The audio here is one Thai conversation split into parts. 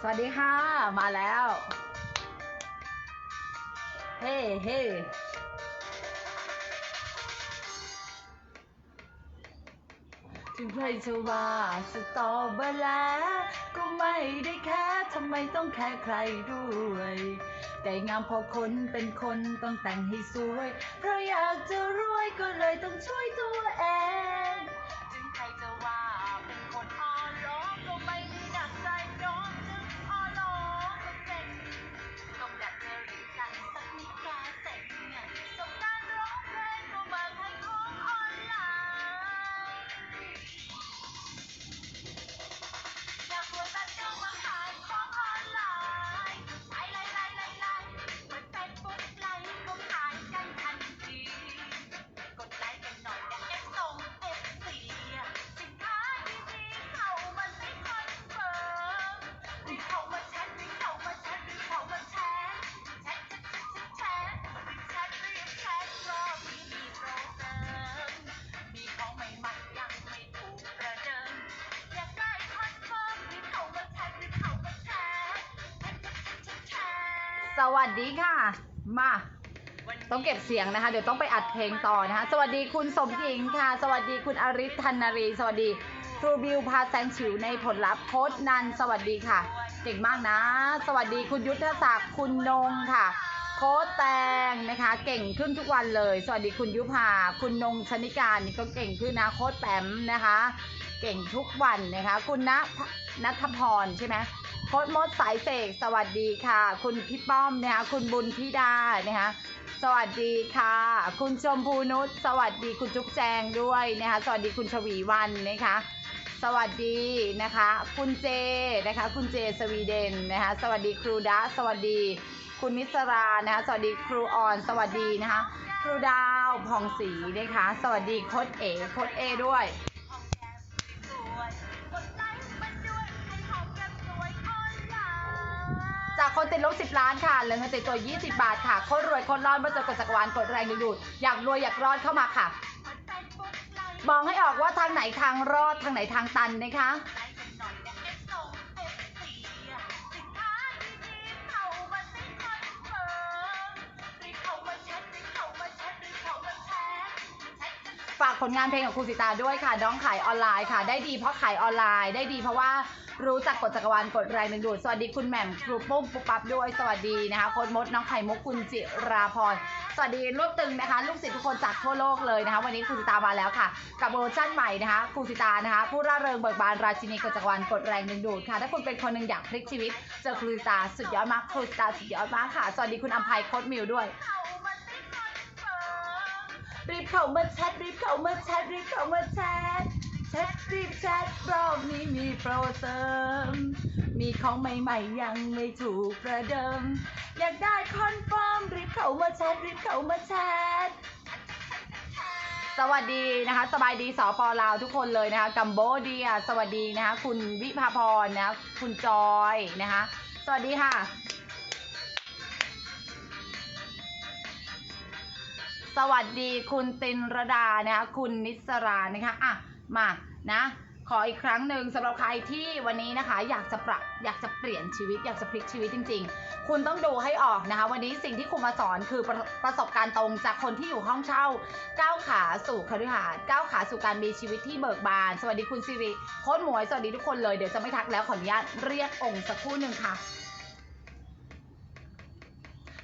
สวัสดีค่ะ มาแล้ว เฮ้เฮ้ถึงใครจะว่าสตอเบอร์แล้วก็ไม่ได้แค่ทำไมต้องแค่ใครด้วย แต่งามพอคนเป็นคนต้องแต่งให้สวย เพราะอยากจะรวยก็เลยต้องช่วยตัวเอง สวัสดีค่ะ มา ต้องเก็บเสียงนะคะ เดี๋ยวต้องไปอัดเพลงต่อนะคะ สวัสดีคุณสมหญิงค่ะ สวัสดีคุณอริธนารี สวัสดีครูบิวพาแซงฉิวในผลลัพธ์โค้ดนัน สวัสดีค่ะ เก่งมากนะ สวัสดีคุณยุทธศักดิ์ คุณนงค่ะ โค้ดแตงนะคะ เก่งขึ้นทุกวันเลย สวัสดีคุณยุพา คุณนงชนิการนี่ก็เก่งขึ้นนะ โค้ดแปมนะคะ เก่งทุกวันนะคะ คุณณนัทพรใช่ไหม โค้ดมดสายเสกสวัสดีค่ะ คุณพี่ป้อมนะคะคุณบุญธิดานะคะสวัสดีค่ะ คุณชมพูนุชสวัสดีคุณจุ๊บแจงด้วยนะคะสวัสดีคุณชวีวันนะคะสวัสดีนะคะ คุณเจนะคะ คุณเจสวีเดนนะคะสวัสดีครูดาสวัสดีคุณนิสรานะคะสวัสดีครูออน สวัสดีนะคะครูดาวผ่องศรีนะคะ สวัสดีโค้ดเอโค้ดเอด้วย จากคนติดลบ10ล้านค่ะเหลือเงินติดตัว 20 บาทค่ะคนรวยคนรอดมาเจอกดจักรวาลกดแรงดึงดูดอยากรวยอยากรอดเข้ามาค่ะ มองให้ออกว่าทางไหนทางรอดทางไหนทางตันนะคะ ฝากผลงานเพลงของครูสิตาด้วยค่ะ น้องขายออนไลน์ค่ะ ได้ดีเพราะขายออนไลน์ ได้ดีเพราะว่ารู้จักกดจักรวาลกดแรงดึงดูด สวัสดีคุณแหม่มครูปุ้มปุ๊บปั๊บด้วย สวัสดีนะคะโค้ดมดน้องไข่มุกคุณจิราพร สวัสดีรวบตึงนะคะ ลูกศิษย์ทุกคนจากทั่วโลกเลยนะคะ วันนี้ครูสิตามาแล้วค่ะ กับเวอร์ชั่นใหม่นะคะครูสิตานะคะ ผู้ร่าเริงเบิกบานราชินีกดจักรวาลกดแรงดึงดูดค่ะ ถ้าคุณเป็นคนหนึ่งอยากพลิกชีวิต เจอครูสิตาสุดยอดมากครูสิตาสุดยอดมากค่ะ สวัสดีคุณอัมภัยโค้ดมิวด้วย รีบเข้ามาแชทรีบเข้ามาแชทรีบเข้ามาแชทแชทรีบแชทรอบนี้มีโปรเสริม มีของใหม่ๆยังไม่ถูกประเดิม อยากได้คอนเฟิร์มรีบเข้ามาแชทรีบเข้ามาแชทสวัสดีนะคะ สบายดีสปลาวทุกคนเลยนะคะกัมโบเดีย สวัสดีนะคะ คุณวิภาพรนะคะคุณจอยนะคะ สวัสดีค่ะ สวัสดีคุณตินรดานะคะคุณนิสรานะคะอะมานะขออีกครั้งหนึ่งสำหรับใครที่วันนี้นะคะ อยากจะปรับอยากจะเปลี่ยนชีวิต อยากจะพลิกชีวิตจริง ๆ คุณต้องดูให้ออกนะคะ วันนี้สิ่งที่ครูมาสอนคือประประสบการณ์ตรงจากคนที่อยู่ห้องเช่าก้าวขาสู่คฤหาสน์ก้าวขาสู่การมีชีวิตที่เบิกบาน สวัสดีคุณสิริโค้ดหมวยสวัสดีทุกคนเลยเดี๋ยวจะไม่ทักแล้วขออนุญาตเรียกองค์สักครู่หนึ่งค่ะ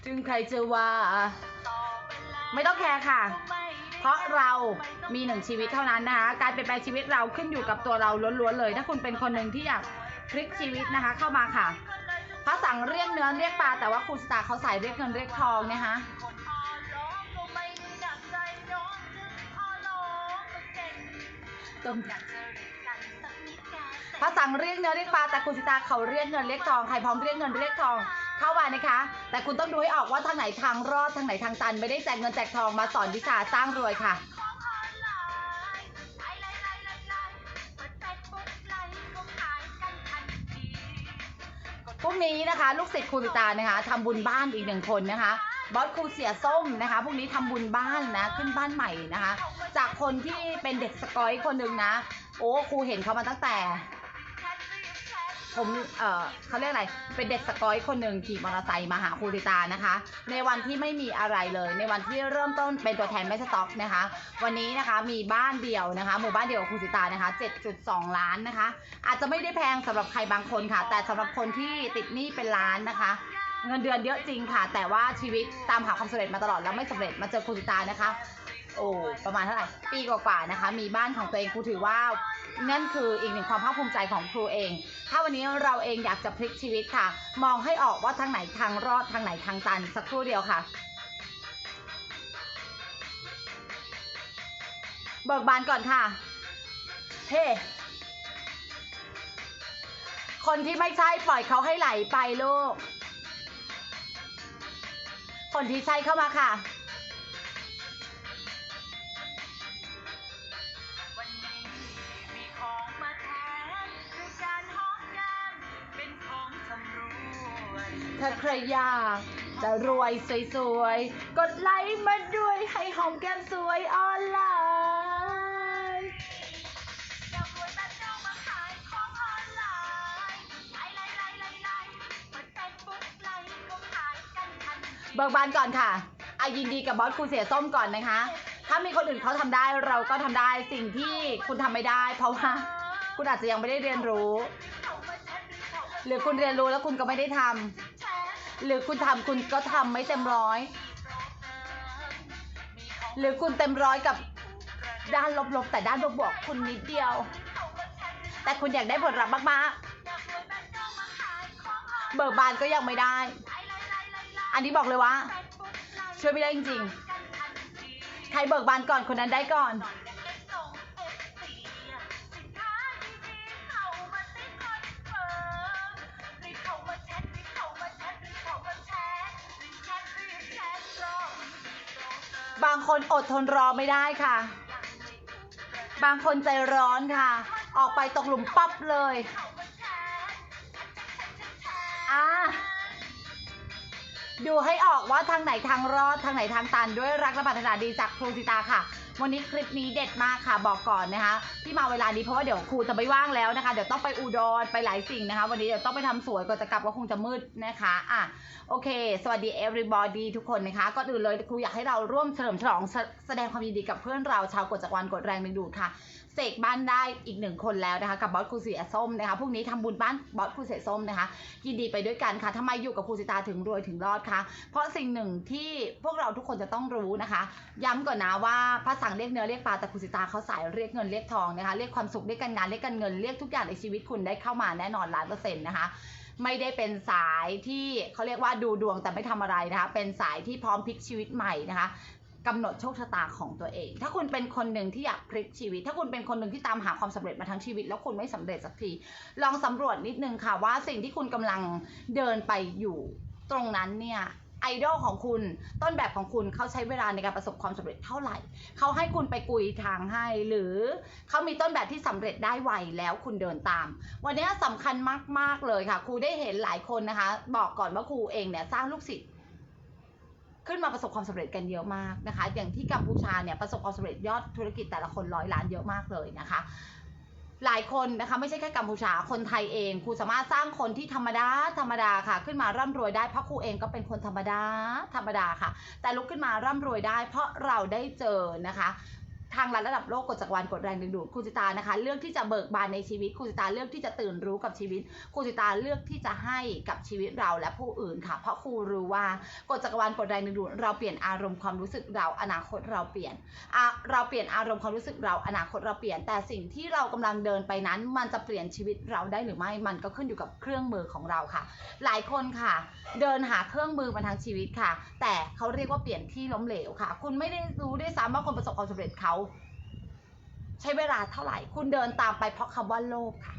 ถึงใครจะว่า ไม่ต้องแคร์ค่ะ เพราะเรามีหนึ่งชีวิตเท่านั้นนะคะ การเปลี่ยนแปลงชีวิตเราขึ้นอยู่กับตัวเราล้วนๆเลย ถ้าคุณเป็นคนหนึ่งที่อยากพลิกชีวิตนะคะ เข้ามาค่ะพระสั่งเรียกเนื้อเรียกปลาแต่ว่าครูสตาร์เขาใส่เรียกเงินเรียกทองนะคะคนอ่อนร้อง ระสั่งเรียกเนื้อเรียกปลาแต่ครูสตาเขาเรียกเงินเรียกทองใครพร้อมเรียกเงินเรียกทองเข้ามานะคะ แต่คุณต้องดูให้ออกว่าทางไหนทางรอดทางไหนทางตัน ไม่ได้แจกเงินแจกทองมาสอนวิชาสร้างรวยค่ะพรุ่งนี้นะคะ ลูกศิษย์ครูสิตานะคะทำบุญบ้านอีกหนึ่งคนนะคะบอสครูเสียส้มนะคะพรุ่งนี้ทำบุญบ้านนะขึ้นบ้านใหม่นะคะ จากคนที่เป็นเด็กสกอยคนหนึ่งนะ โอ้ครูเห็นเขามาตั้งแต่ ผมเอ่อเขาเรียกอะไร เป็นเด็กสกอยคนหนึ่งขี่มอเตอร์ไซค์มาหาครูติตานะคะ ในวันที่ไม่มีอะไรเลย ในวันที่เริ่มต้นเป็นตัวแทนแม่สต็อกนะคะ วันนี้นะคะมีบ้านเดียวนะคะ หมู่บ้านเดียวกับครูติตานะคะ 7.2 ล้านนะคะ อาจจะไม่ได้แพงสำหรับใครบางคนค่ะ แต่สำหรับคนที่ติดหนี้เป็นล้านนะคะเงินเดือนเยอะจริงค่ะ แต่ว่าชีวิตตามหาความสำเร็จมาตลอดแล้วไม่สำเร็จมาเจอครูติตานะคะ โอ้ประมาณเท่าไหร่ ปีกว่าๆนะคะ มีบ้านของตัวเองครูถือว่า นั่นคืออีกหนึ่งความภาคภูมิใจของครูเอง ถ้าวันนี้เราเองอยากจะพลิกชีวิตค่ะ มองให้ออกว่าทางไหนทางรอดทางไหนทางตัน สักครู่เดียวค่ะเบิกบานก่อนค่ะ เฮ้ คนที่ไม่ใช่ปล่อยเขาให้ไหลไปลูก คนที่ใช่เข้ามาค่ะ ถ้าใครอยากจะรวยสวยๆ กดไลค์มาด้วยให้หอมแก้มสวยออนไลน์อยากรวยแบบเจ้ามาขายของออนไลน์ไลน์ไลน์ไลน์ไลน์ไลน์เปิดเฟซบุ๊กไลน์ก็ขายกันทันทีเบิกบานก่อนค่ะอายินดีกับบอสครูเสียส้มก่อนนะคะ ถ้ามีคนอื่นเขาทำได้เราก็ทำได้สิ่งที่คุณทำไม่ได้ เพราะว่าคุณอาจจะยังไม่ได้เรียนรู้ หรือคุณเรียนรู้แล้วคุณก็ไม่ได้ทำแชท หรือคุณทำคุณก็ทำไม่เต็มร้อยมีของหรือคุณเต็มร้อยกับด้านลบๆ แต่ด้านบวกๆคุณนิดเดียวเขามาแชทแต่คุณอยากได้ผลลัพธ์มากอยากรวยแบบเจ้ามาขายของออนๆเบิกบานก็ยังไม่ได้ไลน์ไลน์ไลน์ไลน์ไลน์อันนี้บอกเลยว่าเฟซบุ๊กไลน์ช่วยไม่ได้จริงกันทันทีๆใครเบิกบานก่อนคนนั้นได้ก่อน บางคนอดทนรอไม่ได้ค่ะ บางคนใจร้อนค่ะ ออกไปตกหลุมปั๊บเลยอ่าดูให้ออกว่าทางไหนทางรอดทางไหนทางตันด้วยรักและปรารถนาดีจากครูสิตาค่ะ วันนี้คลิปนี้เด็ดมากค่ะบอกก่อนนะคะ ที่มาเวลานี้เพราะว่าเดี๋ยวครูจะไม่ว่างแล้วนะคะ เดี๋ยวต้องไปอุดรไปหลายสิ่งนะคะ วันนี้เดี๋ยวต้องไปทำสวยก่อนจะกลับก็คงจะมืดนะคะอะโอเค สวัสดี everybody ทุกคนนะคะก็อื่นเลยครูอยากให้เราร่วมเฉลิมฉลองแสแสดงความยินดีกับเพื่อนเราชาวกดจักรวาลกดแรงดึงดูดค่ะ เสกบ้านได้อีกหนึ่งคนแล้วนะคะกับบอสครูเสียส้มนะคะพรุ่งนี้ทำบุญบ้านบอสครูเสียส้มนะคะยินดีไปด้วยกันค่ะทำไมอยู่กับครูสิตาถึงรวยถึงรอดคะเพราะสิ่งหนึ่งที่พวกเราทุกคนจะต้องรู้นะคะ ย้ำก่อนนะว่าพระสั่งเรียกเนื้อเรียกปลาแต่ครูสิตาเขาสายเรียกเงินเรียกทองนะคะเรียกความสุขเรียกการงานเรียกการเงินเรียกทุกอย่างในชีวิตคุณได้เข้ามาแน่นอนล้านเปอร์เซ็นต์นะคะไม่ได้เป็นสายที่เขาเรียกว่าดูดวงแต่ไม่ทำอะไรนะคะ เป็นสายที่พร้อมพลิกชีวิตใหม่นะคะ กำหนดโชคชะตาของตัวเอง ถ้าคุณเป็นคนหนึ่งที่อยากพลิกชีวิต ถ้าคุณเป็นคนหนึ่งที่ตามหาความสำเร็จมาทั้งชีวิต แล้วคุณไม่สำเร็จสักที ลองสำรวจนิดนึงค่ะว่าสิ่งที่คุณกำลังเดินไปอยู่ตรงนั้นเนี่ยไอดอลของคุณต้นแบบของคุณเขาใช้เวลาในการประสบความสำเร็จเท่าไหร่เขาให้คุณไปกุยทางให้ หรือเขามีต้นแบบที่สำเร็จได้ไวแล้วคุณเดินตาม วันนี้สำคัญมากๆเลยค่ะ ครูได้เห็นหลายคนนะคะ บอกก่อนว่าครูเองเนี่ยสร้างลูกศิษย์ ขึ้นมาประสบความสำเร็จกันเยอะมากนะคะ อย่างที่กัมพูชาเนี่ยประสบความสำเร็จยอดธุรกิจแต่ละคนร้อยล้านเยอะมากเลยนะคะ หลายคนนะคะไม่ใช่แค่กัมพูชาคนไทยเองครูสามารถสร้างคนที่ธรรมดาธรรมดาค่ะ ขึ้นมาร่ำรวยได้เพราะครูเองก็เป็นคนธรรมดาธรรมดาค่ะ แต่ลุกขึ้นมาร่ำรวยได้ เพราะเราได้เจอนะคะ ทางระดับโลกกฎจักรวาลกฎแรงดึงดูดครูจิตานะคะ เลือกที่จะเบิกบานในชีวิตครูจิตาเลือกที่จะตื่นรู้กับชีวิตครูจิตาเลือกที่จะให้กับชีวิตเราและผู้อื่นค่ะ เพราะครูรู้ว่ากฎจักรวาลกฎแรงดึงดูดเราเปลี่ยนอารมณ์ความรู้สึกเราอนาคตเราเปลี่ยนเราเปลี่ยนอารมณ์ความรู้สึกเราอนาคตเราเปลี่ยน แต่สิ่งที่เรากำลังเดินไปนั้น มันจะเปลี่ยนชีวิตเราได้หรือไม่มันก็ขึ้นอยู่กับเครื่องมือของเราค่ะ หลายคนค่ะ เดินหาเครื่องมือมาทั้งชีวิตค่ะ แต่เขาเรียกว่าเปลี่ยนที่ล้มเหลวค่ะ คุณไม่ได้รู้ด้วยซ้ำว่าคนประสบความสำเร็จเขา ใช้เวลาเท่าไหร่ คุณเดินตามไปเพราะคำว่าโลภค่ะ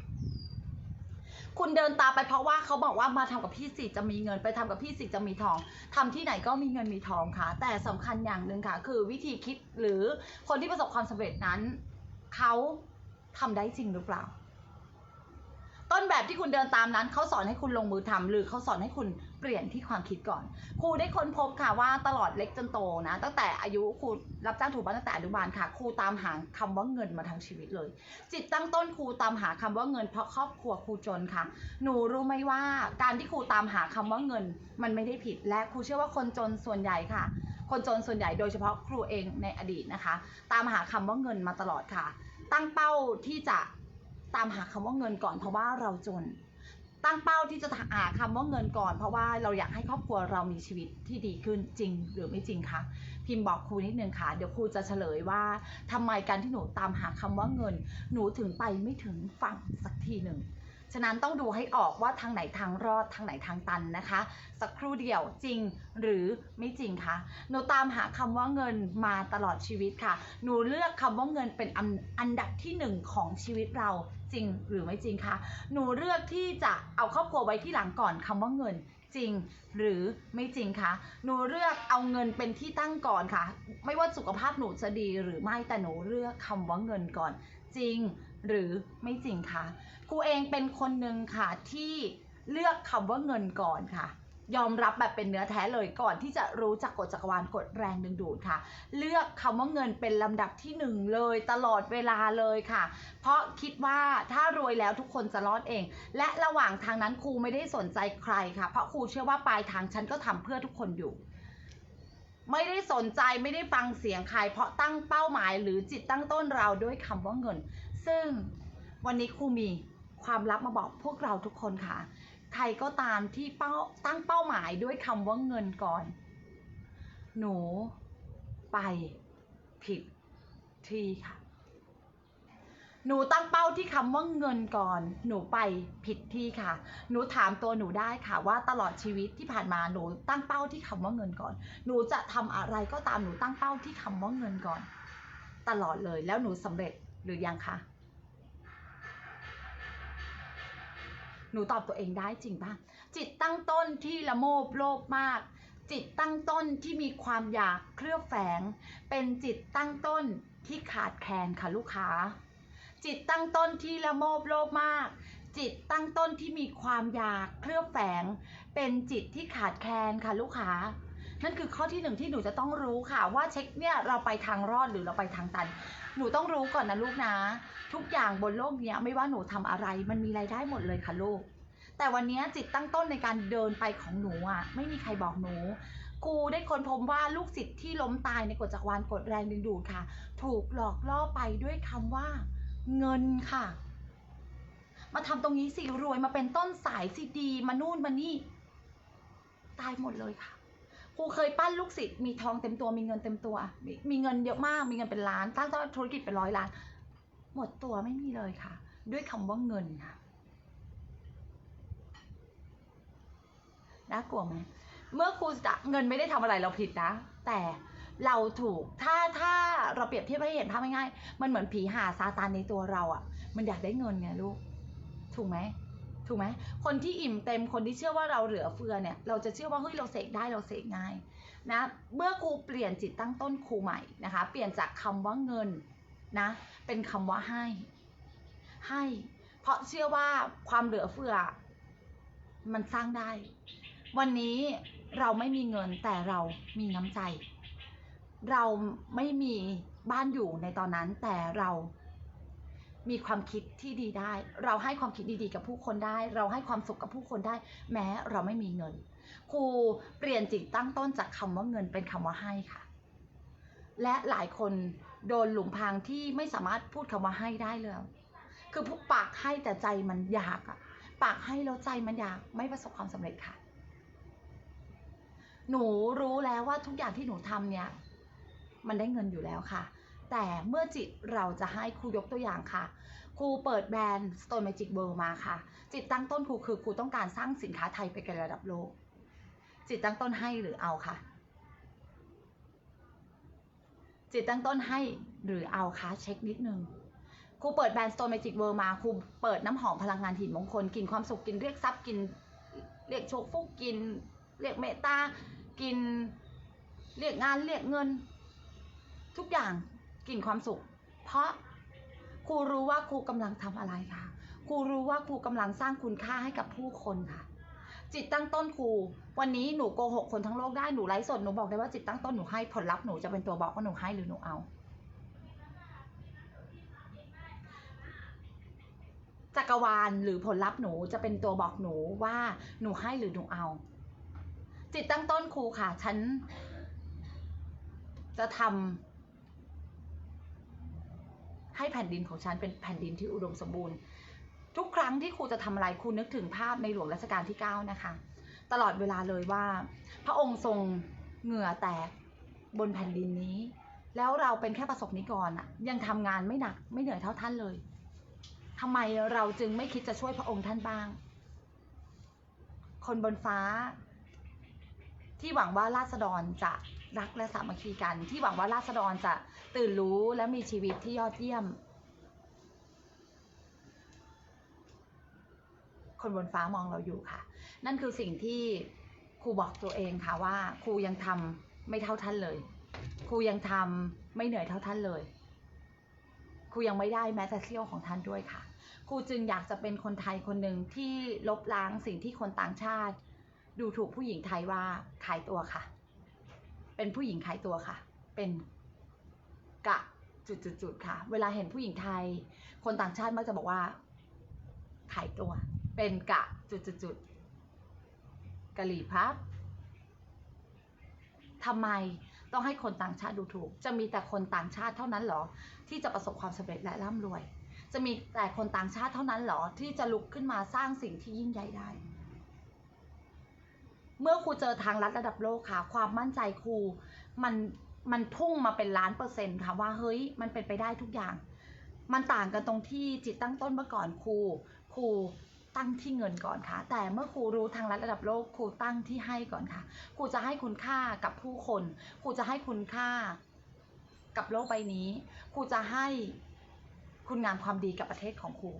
คุณเดินตามไปเพราะว่าเขาบอกว่ามาทำกับพี่สิจะมีเงิน ไปทำกับพี่สิจะมีทองทำที่ไหนก็มีเงินมีทองค่ะ แต่สำคัญอย่างหนึ่งค่ะ คือวิธีคิดหรือคนที่ประสบความสำเร็จนั้นเขาทำได้จริงหรือเปล่า ต้นแบบที่คุณเดินตามนั้นเขาสอนให้คุณลงมือทำหรือเขาสอนให้คุณเปลี่ยนที่ความคิดก่อน ครูได้ค้นพบค่ะว่าตลอดเล็กจนโตนะ ตั้งแต่อายุครูรับจ้างถูบ้านตั้งแต่อนุบาลค่ะครูตามหาคำว่าเงินมาทั้งชีวิตเลย จิตตั้งต้นครูตามหาคำว่าเงินเพราะครอบครัวครูจนค่ะ หนูรู้ไหมว่าการที่ครูตามหาคำว่าเงิน มันไม่ได้ผิด และครูเชื่อว่าคนจนส่วนใหญ่ค่ะ คนจนส่วนใหญ่โดยเฉพาะครูเองในอดีตนะคะ ตามหาคำว่าเงินมาตลอดค่ะ ตั้งเป้าที่จะ ตามหาคำว่าเงินก่อนเพราะว่าเราจน ตั้งเป้าที่จะหาคำว่าเงินก่อน เพราะว่าเราอยากให้ครอบครัวเรามีชีวิตที่ดีขึ้นจริงหรือไม่จริงคะพิมพ์บอกครูนิดนึงค่ะ เดี๋ยวครูจะเฉลยว่าทำไมการที่หนูตามหาคำว่าเงิน หนูถึงไปไม่ถึงฝั่งสักทีหนึ่งฉะนั้นต้องดูให้ออกว่าทางไหนทางรอดทางไหนทางตันนะคะ สักครู่เดียวจริงหรือไม่จริงคะหนูตามหาคำว่าเงินมาตลอดชีวิตค่ะ หนูเลือกคำว่าเงินเป็นอันดับที่หนึ่งของชีวิตเรา จริงหรือไม่จริงคะ หนูเลือกที่จะเอาครอบครัวไว้ที่หลังก่อนคำว่าเงินจริงหรือไม่จริงคะ หนูเลือกเอาเงินเป็นที่ตั้งก่อนค่ะ ไม่ว่าสุขภาพหนูจะดีหรือไม่แต่หนูเลือกคำว่าเงินก่อน จริงหรือไม่จริงคะ ครูเองเป็นคนหนึ่งค่ะที่เลือกคำว่าเงินก่อนค่ะ ยอมรับแบบเป็นเนื้อแท้เลยก่อนที่จะรู้จักกฎจักรวาลกฎแรงดึงดูดค่ะ เลือกคำว่าเงินเป็นลำดับที่หนึ่งเลยตลอดเวลาเลยค่ะ เพราะคิดว่าถ้ารวยแล้วทุกคนจะรอดเอง และระหว่างทางนั้นครูไม่ได้สนใจใครค่ะ เพราะครูเชื่อว่าปลายทางฉันก็ทำเพื่อทุกคนอยู่ไม่ได้สนใจไม่ได้ฟังเสียงใครเพราะตั้งเป้าหมายหรือจิตตั้งต้นเราด้วยคำว่าเงิน ซึ่งวันนี้ครูมีความลับมาบอกพวกเราทุกคนค่ะ ใครก็ตามที่เป้าตั้งเป้าหมายด้วยคำว่าเงินก่อน หนูไปผิดที่ค่ะ หนูตั้งเป้าที่คำว่าเงินก่อน หนูไปผิดที่ค่ะ หนูถามตัวหนูได้ค่ะว่าตลอดชีวิตที่ผ่านมาหนูตั้งเป้าที่คำว่าเงินก่อน หนูจะทำอะไรก็ตามหนูตั้งเป้าที่คำว่าเงินก่อน ตลอดเลยแล้วหนูสำเร็จหรือยังคะ หนูตอบตัวเองได้จริงป่ะจิตตั้งต้นที่ละโมบโลภมาก จิตตั้งต้นที่มีความอยากเคลือบแฝง เป็นจิตตั้งต้นที่ขาดแคลนค่ะลูกค้า จิตตั้งต้นที่ละโมบโลภมาก จิตตั้งต้นที่มีความอยากเคลือบแฝง เป็นจิตที่ขาดแคลนค่ะลูกค้า นั่นคือข้อที่หนึ่งที่หนูจะต้องรู้ค่ะ ว่าเช็คเนี่ยเราไปทางรอดหรือเราไปทางตัน หนูต้องรู้ก่อนนะลูกนะ ทุกอย่างบนโลกเนี้ยไม่ว่าหนูทำอะไร มันมีรายได้หมดเลยค่ะลูก แต่วันนี้จิตตั้งต้นในการเดินไปของหนูอะ ไม่มีใครบอกหนูครูได้ค้นพบว่าลูกศิษย์ที่ล้มตายในกฎจักรวาลกฎแรงดึงดูดค่ะ ถูกหลอกล่อไปด้วยคำว่าเงินค่ะ มาทำตรงนี้สิรวยมาเป็นต้นสายสิดี มานู่นมานี่ ตายหมดเลยค่ะ ครูเคยปั้นลูกศิษย์มีทองเต็มตัวมีเงินเต็มตัวมีมีเงินเยอะมากมีเงินเป็นล้านตั้งธุรกิจเป็นร้อยล้าน หมดตัวไม่มีเลยค่ะ ด้วยคำว่าเงินค่ะน่ากลัวไหมเมื่อครูจะเงินไม่ได้ทำอะไรเราผิดนะ แต่เราถูกถ้าถ้าเราเปรียบเทียบให้เห็นภาพง่ายๆมันเหมือนผีหาซาตานในตัวเราอะ่ะ มันอยากได้เงินไงลูก ถูกไหม ถูกไหมคนที่อิ่มเต็มคนที่เชื่อว่าเราเหลือเฟือเนี่ย เราจะเชื่อว่าเฮ้ยเราเสกได้เราเสกง่ายนะเมื่อครูเปลี่ยนจิตตั้งต้นครูใหม่นะคะ เปลี่ยนจากคำว่าเงินนะเป็นคำว่าให้ ให้ เพราะเชื่อว่าความเหลือเฟือ มันสร้างได้ วันนี้เราไม่มีเงินแต่เรามีน้ำใจ เราไม่มีบ้านอยู่ในตอนนั้นแต่เรา มีความคิดที่ดีได้ เราให้ความคิดดีๆ กับผู้คนได้ เราให้ความสุขกับผู้คนได้ แม้เราไม่มีเงิน ครูเปลี่ยนจิตตั้งต้นจากคำว่าเงินเป็นคำว่าให้ค่ะ และหลายคนโดนหลุมพรางที่ไม่สามารถพูดคำว่าให้ได้เลย คือพวกปากให้แต่ใจมันอยากอะปากให้แล้วใจมันอยากไม่ประสบความสำเร็จค่ะ หนูรู้แล้วว่าทุกอย่างที่หนูทำเนี่ย มันได้เงินอยู่แล้วค่ะ แต่เมื่อจิตเราจะให้ครูยกตัวอย่างค่ะ ครูเปิดแบรนด์ Stone Magic World มาค่ะ จิตตั้งต้นครูคือครูต้องการสร้างสินค้าไทยไปไกลระดับโลก จิตตั้งต้นให้หรือเอาค่ะ จิตตั้งต้นให้หรือเอาคะเช็คนิดนึงครูเปิดแบรนด์ Stone Magic World มาครูเปิดน้ำหอมพลังงานหินมงคลกินความสุขกินเรียกทรัพย์กิน เรียกโชคฟุกกิน เรียกเมตตากิน เรียกงานเรียกเงิน ทุกอย่าง กลิ่นความสุข เพราะครูรู้ว่าครูกำลังทำอะไรค่ะ ครูรู้ว่าครูกำลังสร้างคุณค่าให้กับผู้คนค่ะ จิตตั้งต้นครู วันนี้หนูโกหกคนทั้งโลกได้ หนูไลฟ์สด หนูบอกได้ว่าจิตตั้งต้นหนูให้ ผลลัพธ์หนูจะเป็นตัวบอกว่าหนูให้หรือหนูเอา จักรวาลหรือผลลัพธ์หนูจะเป็นตัวบอกหนูว่าหนูให้หรือหนูเอา จิตตั้งต้นครูค่ะ ฉันจะทำ ให้แผ่นดินของฉันเป็นแผ่นดินที่อุดมสมบูรณ์ ทุกครั้งที่ครูจะทำอะไรครูนึกถึงภาพในหลวงรัชกาลที่ 9 นะคะ ตลอดเวลาเลยว่า พระองค์ทรงเหงื่อแตกบนแผ่นดินนี้ แล้วเราเป็นแค่ประสบนิกรอะยังทำงานไม่หนักไม่เหนื่อยเท่าท่านเลยทำไมเราจึงไม่คิดจะช่วยพระองค์ท่านบ้าง คนบนฟ้า ที่หวังว่าราษฎรจะ รักและสามัคคีกัน ที่หวังว่าราษฎรจะตื่นรู้และมีชีวิตที่ยอดเยี่ยม คนบนฟ้ามองเราอยู่ค่ะ นั่นคือสิ่งที่ครูบอกตัวเองค่ะว่าครูยังทำไม่เท่าท่านเลย ครูยังทำไม่เหนื่อยเท่าท่านเลยครูยังไม่ได้แม้แต่เสี้ยวของท่านด้วยค่ะ ครูจึงอยากจะเป็นคนไทยคนหนึ่งที่ลบล้างสิ่งที่คนต่างชาติ ดูถูกผู้หญิงไทยว่าขายตัวค่ะ เป็นผู้หญิงขายตัวค่ะ เป็นกะจุดๆค่ะ เวลาเห็นผู้หญิงไทย คนต่างชาติมักจะบอกว่า ขายตัว เป็นกะจุดๆกะหรี่พับทำไมต้องให้คนต่างชาติดูถูก จะมีแต่คนต่างชาติเท่านั้นหรอ ที่จะประสบความสำเร็จและร่ำรวย จะมีแต่คนต่างชาติเท่านั้นหรอ ที่จะลุกขึ้นมาสร้างสิ่งที่ยิ่งใหญ่ได้ เมื่อครูเจอทางลัดระดับโลกค่ะ ความมั่นใจครูมันมันพุ่งมาเป็นล้านเปอร์เซ็นต์ค่ะว่าเฮ้ยมันเป็นไปได้ทุกอย่าง มันต่างกันตรงที่จิตตั้งต้นเมื่อก่อนครูครูตั้งที่เงินก่อนค่ะ แต่เมื่อครูรู้ทางลัดระดับโลกครูตั้งที่ให้ก่อนค่ะ ครูจะให้คุณค่ากับผู้คน ครูจะให้คุณค่ากับโลกใบนี้ ครูจะให้คุณงามความดีกับประเทศของครู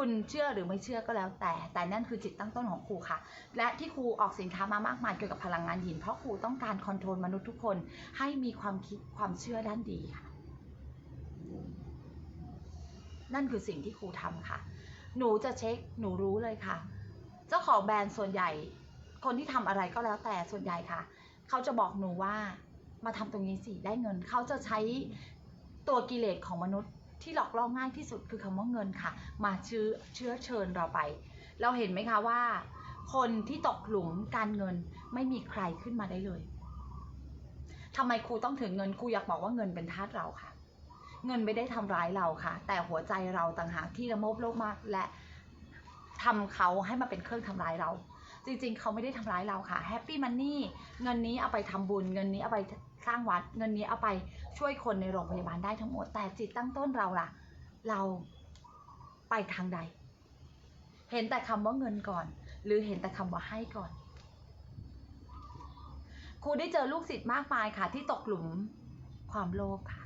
คุณเชื่อหรือไม่เชื่อก็แล้วแต่ แต่นั่นคือจิตตั้งต้นของครูค่ะ และที่ครูออกสินค้ามามากมายเกี่ยวกับพลังงานหิน เพราะครูต้องการคอนโทรลมนุษย์ทุกคนให้มีความคิดความเชื่อด้านดีค่ะ นั่นคือสิ่งที่ครูทำค่ะ หนูจะเช็คหนูรู้เลยค่ะ เจ้าของแบรนด์ส่วนใหญ่ คนที่ทำอะไรก็แล้วแต่ส่วนใหญ่ค่ะ เขาจะบอกหนูว่ามาทำตรงนี้สิได้เงิน เขาจะใช้ตัวกิเลสของมนุษย์ ที่หลอกล่อง่ายที่สุดคือคำว่าเงินค่ะ มาเชื้อเชื้อเชิญเราไป เราเห็นไหมคะว่า คนที่ตกหลุมการเงินไม่มีใครขึ้นมาได้เลยทำไมครูต้องถึงเงินครูอยากบอกว่าเงินเป็นทาสเราค่ะ เงินไม่ได้ทำร้ายเราค่ะ แต่หัวใจเราต่างหากที่ละโมบโลกมาก และทำเขาให้มาเป็นเครื่องทำร้ายเรา จริงๆ เขาไม่ได้ทำร้ายเราค่ะแฮปปี้มันนี่เงินนี้เอาไปทำบุญ เงินนี้เอาไปสร้างวัด เงินนี้เอาไป ช่วยคนในโรงพยาบาลได้ทั้งหมด แต่จิตตั้งต้นเราล่ะ เราไปทางใด เห็นแต่คำว่าเงินก่อน หรือเห็นแต่คำว่าให้ก่อน ครูได้เจอลูกศิษย์มากมายค่ะ ที่ตกหลุมความโลภค่ะ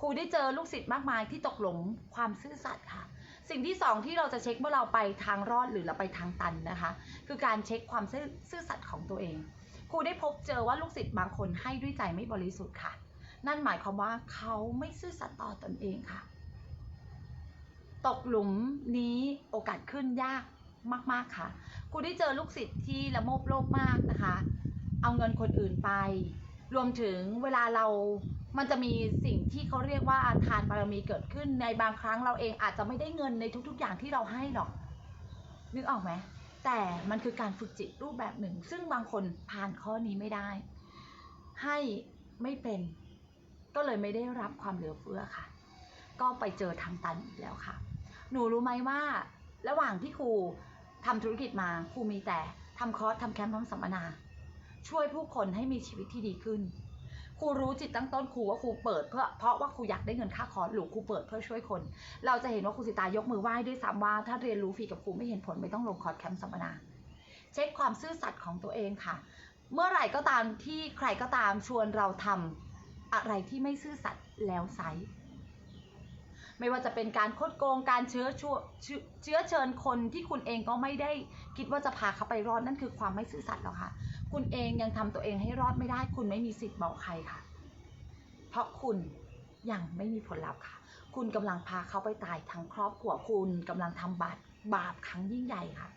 ครูได้เจอลูกศิษย์มากมายที่ตกหลุมความซื่อสัตย์ค่ะ สิ่งที่สองที่เราจะเช็คเมื่อเราไปทางรอดหรือเราไปทางตันนะคะ คือการเช็คความซื่อซื่อสัตย์ของตัวเอง ครูได้พบเจอว่าลูกศิษย์บางคนให้ด้วยใจไม่บริสุทธิ์ค่ะ นั่นหมายความว่าเขาไม่ซื่อสัตย์ต่อตนเองค่ะ ตกหลุมนี้โอกาสขึ้นยากมาก ๆค่ะครูได้เจอลูกศิษย์ที่ละโมบโลภมากนะคะ เอาเงินคนอื่นไป รวมถึงเวลาเรามันจะมีสิ่งที่เขาเรียกว่าทานบารมีเกิดขึ้นในบางครั้งเราเองอาจจะไม่ได้เงินในทุก ๆ อย่างที่เราให้หรอก นึกออกไหมแต่มันคือการฝึกจิตรูปแบบหนึ่ง ซึ่งบางคนผ่านข้อนี้ไม่ได้ ให้ไม่เป็น ก็เลยไม่ได้รับความเหลือเฟือค่ะ ก็ไปเจอทางตันอีกแล้วค่ะ หนูรู้ไหมว่า ระหว่างที่ครูทำธุรกิจมาครูมีแต่ทำคอร์สทำแคมป์ทำสัมมนา ช่วยผู้คนให้มีชีวิตที่ดีขึ้นครูรู้จิตตั้งต้นครูว่าครูเปิดเพื่อเพราะว่าครูอยากได้เงินค่าคอร์สหรือครูเปิดเพื่อช่วยคน เราจะเห็นว่าครูสิตายกมือไหว้ด้วยซ้ำว่าถ้าเรียนรู้ฟรีกับครูไม่เห็นผลไม่ต้องลงคอร์สแคมป์สัมมนา เช็คความซื่อสัตย์ของตัวเองค่ะ เมื่อไหร่ก็ตามที่ใครก็ตามชวนเราทำ อะไรที่ไม่ซื่อสัตย์แล้วไซส์ไม่ว่าจะเป็นการคดโกงการเชื้อชวเชื้อเชื้อเชิญคนที่คุณเองก็ไม่ได้คิดว่าจะพาเขาไปรอดนั่นคือความไม่ซื่อสัตย์แล้วค่ะคุณเองยังทำตัวเองให้รอดไม่ได้ คุณไม่มีสิทธิ์บอกใครค่ะ เพราะคุณยังไม่มีผลลัพธ์ค่ะ คุณกำลังพาเขาไปตายทั้งครอบครัวคุณกำลังทำบาปบาปครั้งยิ่งใหญ่ค่ะ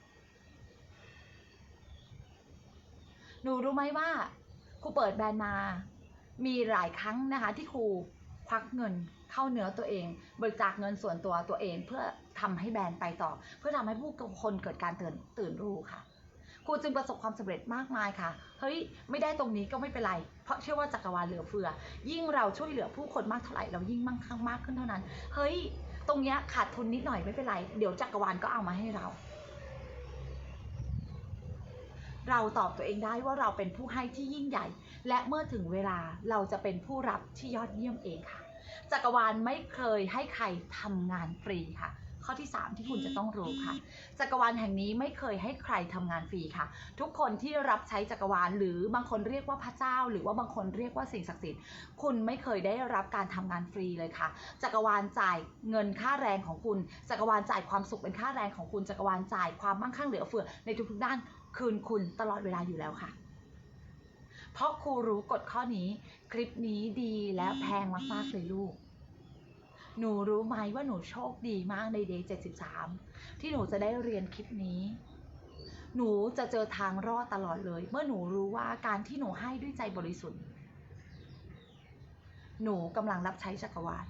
หนูรู้ไหมว่าครูเปิดแบรนด์มา มีหลายครั้งนะคะที่ครูควักเงินเข้าเนื้อตัวเอง บริจาคเงินส่วนตัวตัวเอง เพื่อทำให้แบรนด์ไปต่อ เพื่อทำให้ผู้คนเกิดการตื่นตื่นรู้ค่ะครูจึงประสบความสำเร็จมากมายค่ะ เฮ้ย ไม่ได้ตรงนี้ก็ไม่เป็นไร เพราะเชื่อว่าจักรวาลเหลือเฟือ ยิ่งเราช่วยเหลือผู้คนมากเท่าไหร่ เรายิ่งมั่งคั่งมากขึ้นเท่านั้น เฮ้ย ตรงเนี้ยขาดทุนนิดหน่อยไม่เป็นไร เดี๋ยวจักรวาลก็เอามาให้เรา เราตอบตัวเองได้ว่าเราเป็นผู้ให้ที่ยิ่งใหญ่ และเมื่อถึงเวลาเราจะเป็นผู้รับที่ยอดเยี่ยมเองค่ะ จักรวาลไม่เคยให้ใครทำงานฟรีค่ะ ข้อที่ 3 ที่คุณจะต้องรู้ค่ะ จักรวาลแห่งนี้ไม่เคยให้ใครทำงานฟรีค่ะ ทุกคนที่รับใช้จักรวาลหรือบางคนเรียกว่าพระเจ้า หรือว่าบางคนเรียกว่าสิ่งศักดิ์สิทธิ์ คุณไม่เคยได้รับการทำงานฟรีเลยค่ะ จักรวาลจ่ายเงินค่าแรงของคุณ จักรวาลจ่ายความสุขเป็นค่าแรงของคุณ จักรวาลจ่ายความมั่งคั่งเหลือเฟือในทุกๆด้านคืนคุณตลอดเวลาอยู่แล้วค่ะ เพราะครูรู้กฎข้อนี้ คลิปนี้ดีและแพงมากๆเลยลูก หนูรู้ไหมว่าหนูโชคดีมากในเดย์73 ที่หนูจะได้เรียนคลิปนี้ หนูจะเจอทางรอดตลอดเลย เมื่อหนูรู้ว่าการที่หนูให้ด้วยใจบริสุทธิ์ หนูกำลังรับใช้จักรวาล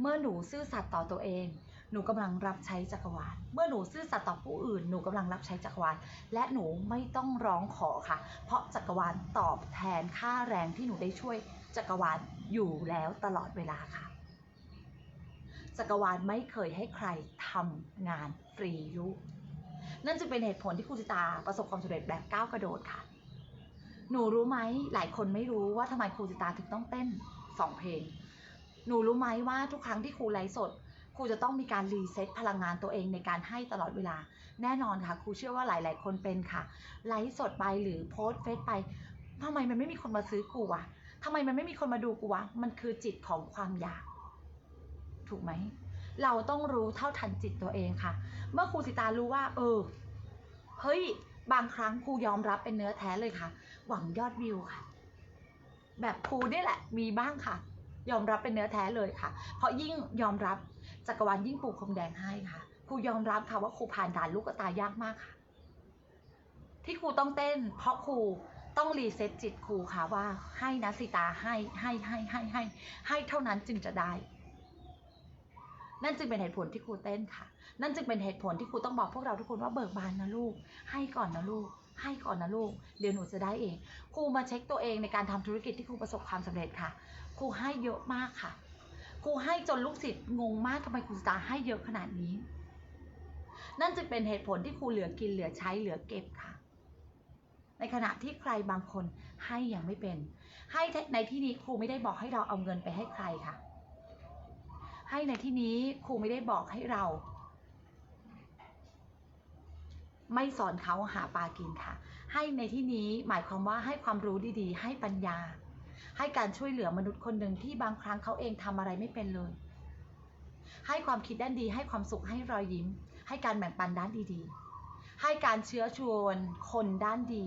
เมื่อหนูซื่อสัตย์ต่อตัวเอง หนูกำลังรับใช้จักรวาล เมื่อหนูซื่อสัตย์ต่อผู้อื่น หนูกำลังรับใช้จักรวาล และหนูไม่ต้องร้องขอค่ะ เพราะจักรวาลตอบแทนค่าแรงที่หนูได้ช่วยจักรวาลอยู่แล้วตลอดเวลาค่ะ จักรวาลไม่เคยให้ใครทำงานฟรีลูกนั่นจึงเป็นเหตุผลที่ครูจิตาประสบความสำเร็จแบบก้าวกระโดดค่ะ หนูรู้ไหมหลายคนไม่รู้ว่าทำไมครูจิตาถึงต้องเต้นสองเพลง หนูรู้ไหมว่าทุกครั้งที่ครูไลฟ์สด รูจะต้องมีการรีเซ็ตพลังงานตัวเองในการให้ตลอดเวลา แน่นอนค่ะ ครูเชื่อว่าหลาย ๆ คนเป็นค่ะ ไลฟ์สดไปหรือโพสต์เฟซไปทำไมมันไม่มีคนมาซื้อกูวะทำไมมันไม่มีคนมาดูกูวะ มันคือจิตของความอยาก ถูกไหม เราต้องรู้เท่าทันจิตตัวเองค่ะ เมื่อครูสิตารู้ว่า เออ เฮ้ย บางครั้งครูยอมรับเป็นเนื้อแท้เลยค่ะ หวังยอดวิวค่ะ แบบครูนี่แหละ มีบ้างค่ะ ยอมรับเป็นเนื้อแท้เลยค่ะ เพราะยิ่งยอมรับ จักรวาลยิ่งปลูกพรมแดงให้ค่ะครูยอมรับค่ะว่าครูผ่านด่านลูกกระตายยากมากค่ะ ที่ครูต้องเต้น เพราะครูต้องรีเซ็ตจิตครูค่ะว่าให้นะสิตาให้ให้ให้ให้ให้ ให้เท่านั้นจึงจะได้ นั่นจึงเป็นเหตุผลที่ครูเต้นค่ะ นั่นจึงเป็นเหตุผลที่ครูต้องบอกพวกเราทุกคนว่าเบิกบานนะลูก ให้ก่อนนะลูก ให้ก่อนนะลูก เดี๋ยวหนูจะได้เอง ครูมาเช็คตัวเองในการทำธุรกิจที่ครูประสบความสำเร็จค่ะ ครูให้เยอะมากค่ะ ครูให้จนลูกศิษย์งงมากทำไมครูสตาให้เยอะขนาดนี้ นั่นจึงเป็นเหตุผลที่ครูเหลือกินเหลือใช้เหลือเก็บค่ะ ในขณะที่ใครบางคนให้ยังไม่เป็น ให้ในที่นี้ครูไม่ได้บอกให้เราเอาเงินไปให้ใครค่ะ ให้ในที่นี้ครูไม่ได้บอกให้เรา ไม่สอนเขาหาปลากินค่ะ ให้ในที่นี้หมายความว่าให้ความรู้ดีๆ ให้ปัญญา ให้การช่วยเหลือมนุษย์คนหนึ่งที่บางครั้งเขาเองทำอะไรไม่เป็นเลย ให้ความคิดด้านดี ให้ความสุขให้รอยยิ้ม ให้การแบ่งปันด้านดีๆ ให้การเชื้อชวนคนด้านดี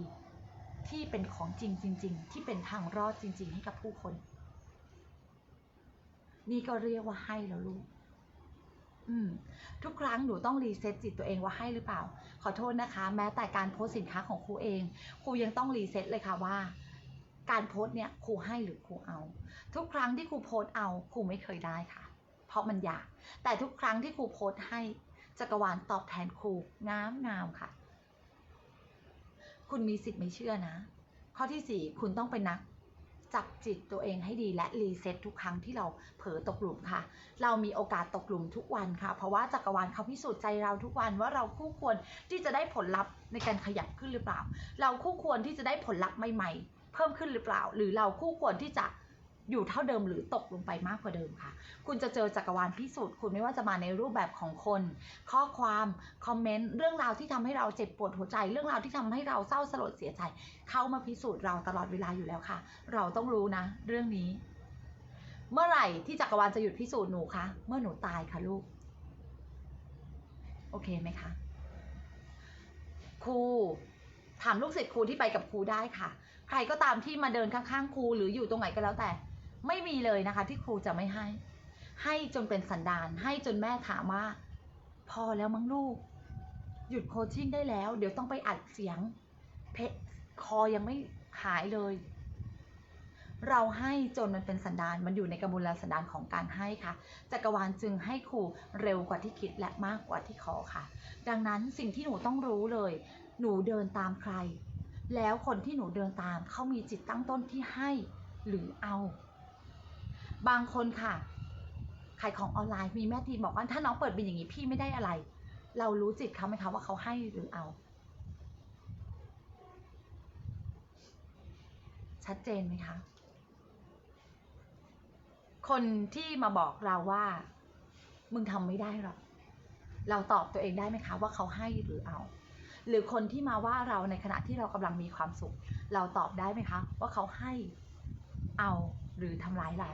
ที่เป็นของจริงจริง ๆ ที่เป็นทางรอดจริง ๆ ให้กับผู้คน นี่ก็เรียกว่าให้แล้วลูกอืมทุกครั้งหนูต้องรีเซ็ตจิตตัวเองว่าให้หรือเปล่า ขอโทษนะคะ แม้แต่การโพสสินค้าของครูเอง ครูยังต้องรีเซ็ตเลยค่ะว่า การโพสเนี่ยครูให้หรือครูเอา ทุกครั้งที่ครูโพสเอาครูไม่เคยได้ค่ะ เพราะมันยากแต่ทุกครั้งที่ครูโพสให้จักรวาลตอบแทนครูงามงามๆค่ะ คุณมีสิทธิ์ไม่เชื่อนะ ข้อที่สี่คุณต้องเป็นนักจับจิตตัวเองให้ดีและรีเซ็ตทุกครั้งที่เราเผลอตกหลุมค่ะ เรามีโอกาสตกหลุมทุกวันค่ะ เพราะว่าจักรวาลเขาพิสูจน์ใจเราทุกวันว่าเราคู่ควรที่จะได้ผลลัพธ์ในการขยับขึ้นหรือเปล่า เราคู่ควรที่จะได้ผลลัพธ์ใหม่ๆ เพิ่มขึ้นหรือเปล่า หรือเราคู่ควรที่จะอยู่เท่าเดิมหรือตกลงไปมากกว่าเดิมค่ะ คุณจะเจอจักรวาลพิสูจน์คุณไม่ว่าจะมาในรูปแบบของคน ข้อความคอมเมนต์เรื่องราวที่ทำให้เราเจ็บปวดหัวใจ เรื่องราวที่ทำให้เราเศร้าสลดเสียใจ เข้ามาพิสูจน์เราตลอดเวลาอยู่แล้วค่ะ เราต้องรู้นะ เรื่องนี้ เมื่อไหร่ที่จักรวาลจะหยุดพิสูจน์หนูคะเมื่อหนูตายค่ะลูก โอเคไหมคะครูถามลูกศิษย์ครูที่ไปกับครูได้ค่ะ ใครก็ตามที่มาเดินข้างๆครูหรืออยู่ตรงไหนก็แล้วแต่ ไม่มีเลยนะคะที่ครูจะไม่ให้ ให้จนเป็นสันดาน ให้จนแม่ถามว่า พอแล้วมั้งลูก หยุดโคชชิ่งได้แล้ว เดี๋ยวต้องไปอัดเสียง เพะคอยังไม่หายเลย เราให้จนมันเป็นสันดาน มันอยู่ในกระบวนการสันดานของการให้ค่ะ จักรวาลจึงให้ครูเร็วกว่าที่คิดและมากกว่าที่ขอค่ะ ดังนั้นสิ่งที่หนูต้องรู้เลย หนูเดินตามใคร แล้วคนที่หนูเดินตามเขามีจิตตั้งต้นที่ให้หรือเอา บางคนค่ะขายของออนไลน์มีแม่ทีมบอกว่าถ้าน้องเปิดเป็นอย่างนี้พี่ไม่ได้อะไร เรารู้จิตเขาไหมคะว่าเขาให้หรือเอา ชัดเจนไหมคะ คนที่มาบอกเราว่า มึงทำไม่ได้หรอกเราตอบตัวเองได้ไหมคะว่าเขาให้หรือเอา หรือคนที่มาว่าเราในขณะที่เรากำลังมีความสุข เราตอบได้ไหมคะ ว่าเขาให้เอาหรือทำร้ายเรา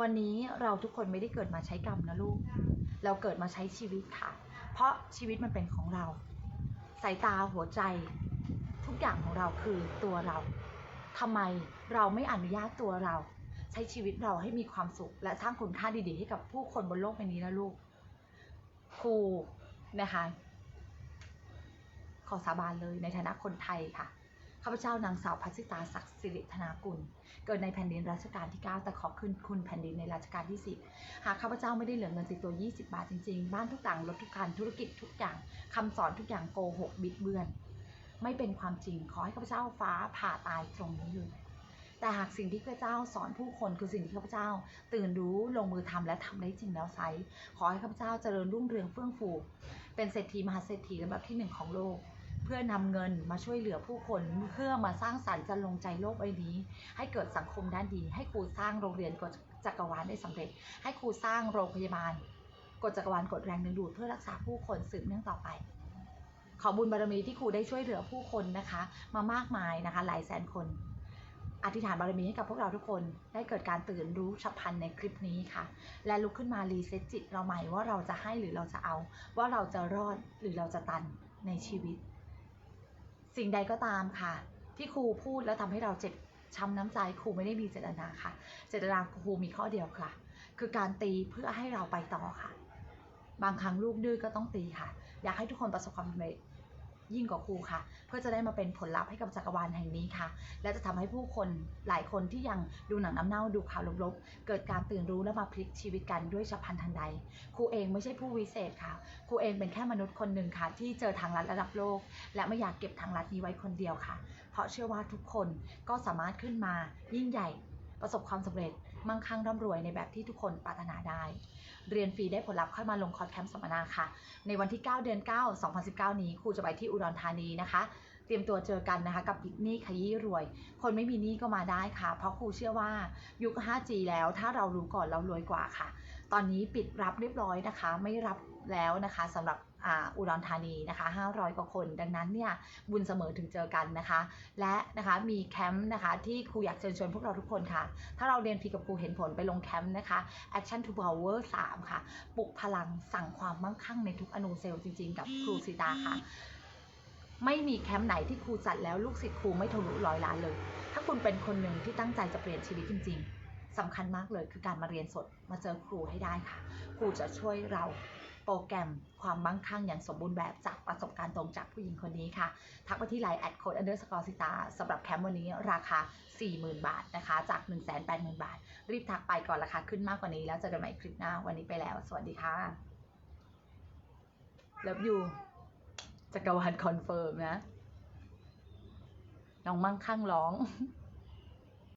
วันนี้เราทุกคนไม่ได้เกิดมาใช้กรรมนะลูก เราเกิดมาใช้ชีวิตค่ะ เพราะชีวิตมันเป็นของเรา สายตาหัวใจ ทุกอย่างของเราคือตัวเราทำไมเราไม่อนุญาตตัวเรา ใช้ชีวิตเราให้มีความสุข และสร้างคุณค่าดีๆ ให้กับผู้คนบนโลกใบนี้นะลูกครูนะคะ ขอสาบานเลยในฐานะคนไทยค่ะข้าพเจ้านางสาวพัชิตาศักดิ์สิริธนากุล เกิดในแผ่นดินรัชกาลที่ 9 แต่ขอคืนคุณแผ่นดินในรัชกาลที่ 10 หากข้าพเจ้าไม่ได้เหลือเงินติดตัว 20 บาทจริงๆ บ้านทุกต่างรถทุกคันธุรกิจทุกอย่างคำสอนทุกอย่างโกหกบิดเบือน ไม่เป็นความจริงขอให้ข้าพเจ้าฟ้าผ่าตายตรงนี้เลยแต่หากสิ่งที่ข้าพเจ้าสอนผู้คนคือสิ่งที่ข้าพเจ้า ตื่นรู้ลงมือทำและทำได้จริงแล้วไซส์ขอให้ข้าพเจ้าเจริญรุ่งเรืองเฟื่องฟู เป็นเศรษฐีมหาเศรษฐีลำดับที่หนึ่งของโลก พื่อนำเงินมาช่วยเหลือผู้คนเพื่อมาสร้างสรรค์จะลงใจโลกใบนี้ ให้เกิดสังคมด้านดี ให้ครูสร้างโรงเรียนกฎจักรวาลได้สำเร็จ ให้ครูสร้างโรงพยาบาลกฎจักรวาลกฎแรงดึงดูดเพื่อรักษาผู้คนสืบเนื่องต่อไป ขอบุญบารมีที่ครูได้ช่วยเหลือผู้คนนะคะ มามากมายนะคะ หลายแสนคน อธิษฐานบารมีให้กับพวกเราทุกคนได้เกิดการตื่นรู้ฉับพลันในคลิปนี้ค่ะ และลุกขึ้นมารีเซ็ตจิตเราใหม่ว่าเราจะให้หรือเราจะเอา ว่าเราจะรอดหรือเราจะตันในชีวิต สิ่งใดก็ตามค่ะ ที่ครูพูดแล้วทำให้เราเจ็บช้ำน้ำใจครูไม่ได้มีเจตนาค่ะ เจตนาครูมีข้อเดียวค่ะ คือการตีเพื่อให้เราไปต่อค่ะ บางครั้งลูกดื้อก็ต้องตีค่ะ อยากให้ทุกคนประสบความสำเร็จ ยิ่งกว่าครูค่ะ เพื่อจะได้มาเป็นผลลัพธ์ให้กับจักรวาลแห่งนี้ค่ะ และจะทำให้ผู้คนหลายคนที่ยังดูหนังน้ำเน่าดูข่าวลบๆ เกิดการตื่นรู้และมาพลิกชีวิตกันด้วยฉับพลันทันใด ครูเองไม่ใช่ผู้วิเศษค่ะ ครูเองเป็นแค่มนุษย์คนหนึ่งค่ะ ที่เจอทางลัดระดับโลก และไม่อยากเก็บทางลัดนี้ไว้คนเดียวค่ะ เพราะเชื่อว่าทุกคนก็สามารถขึ้นมายิ่งใหญ่ ประสบความสำเร็จมั่งคั่งร่ำรวยในแบบที่ทุกคนปรารถนาได้ เรียนฟรีได้ผลลัพธ์ค่อยมาลงคอร์สแคมป์สัมมนาค่ะ ในวันที่ 9 เดือน 9 2019 นี้ครูจะไปที่อุดรธานีนะคะ เตรียมตัวเจอกันนะคะ กับหนี้ขยี้รวย คนไม่มีหนี้ก็มาได้ค่ะ เพราะครูเชื่อว่ายุค 5G แล้วถ้าเรารู้ก่อนเรารวยกว่าค่ะ ตอนนี้ปิดรับเรียบร้อยนะคะ ไม่รับแล้วนะคะสำหรับอ่าอุดรธานีนะคะ 500 กว่าคน ดังนั้นเนี่ย บุญเสมอถึงเจอกันนะคะ และนะคะมีแคมป์นะคะ ที่ครูอยากเชิญชวนพวกเราทุกคนค่ะ ถ้าเราเรียนฟรีกับครูเห็นผลไปลงแคมป์นะคะ Action to Power 3 ค่ะ ปลุกพลังสั่งความมั่งคั่งในทุกอนูเซลล์จริงๆ กับครูสิตาค่ะ ไม่มีแคมป์ไหนที่ครูจัดแล้วลูกศิษย์ครูไม่ทะลุร้อยล้านเลย ถ้าคุณเป็นคนหนึ่งที่ตั้งใจจะเปลี่ยนชีวิตจริง ๆ สำคัญมากเลยคือการมาเรียนสดมาเจอครูให้ได้ค่ะ ครูจะช่วยเราโปรแกรมความมั่งคั่งอย่างสมบูรณ์แบบจากประสบการณ์ตรงจากผู้หญิงคนนี้ค่ะ ทักไปที่ไลน์แอดโค้ด underscore สิตาสำหรับแคมป์วันนี้ราคา 40,000 บาทนะคะ จาก 180,000 บาท รีบทักไปก่อนราคาขึ้นมากกว่านี้ แล้วเจอกันใหม่คลิปหน้าวันนี้ไปแล้ว สวัสดีค่ะเลิฟยูจักรวาลคอนเฟิร์มนะ น้องมั่งคั่งร้อง